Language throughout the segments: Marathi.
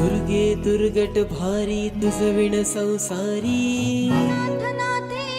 दुर्गे दुर्गट भारी तुझ विण संसारी.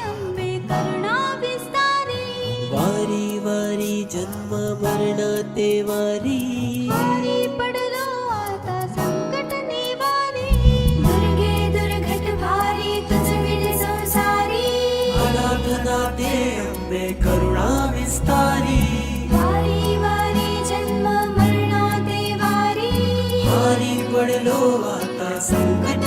अंबे करुणा विस्तारी. वारी वारी जन्म मरणाते वारी. भारी पडलो आता संकट निवारी. दुर्गे दुर्घट भारी तुझ विण संसारी. अनाथनाथे अंबे करुणा विस्तारी. पडलो आता संकट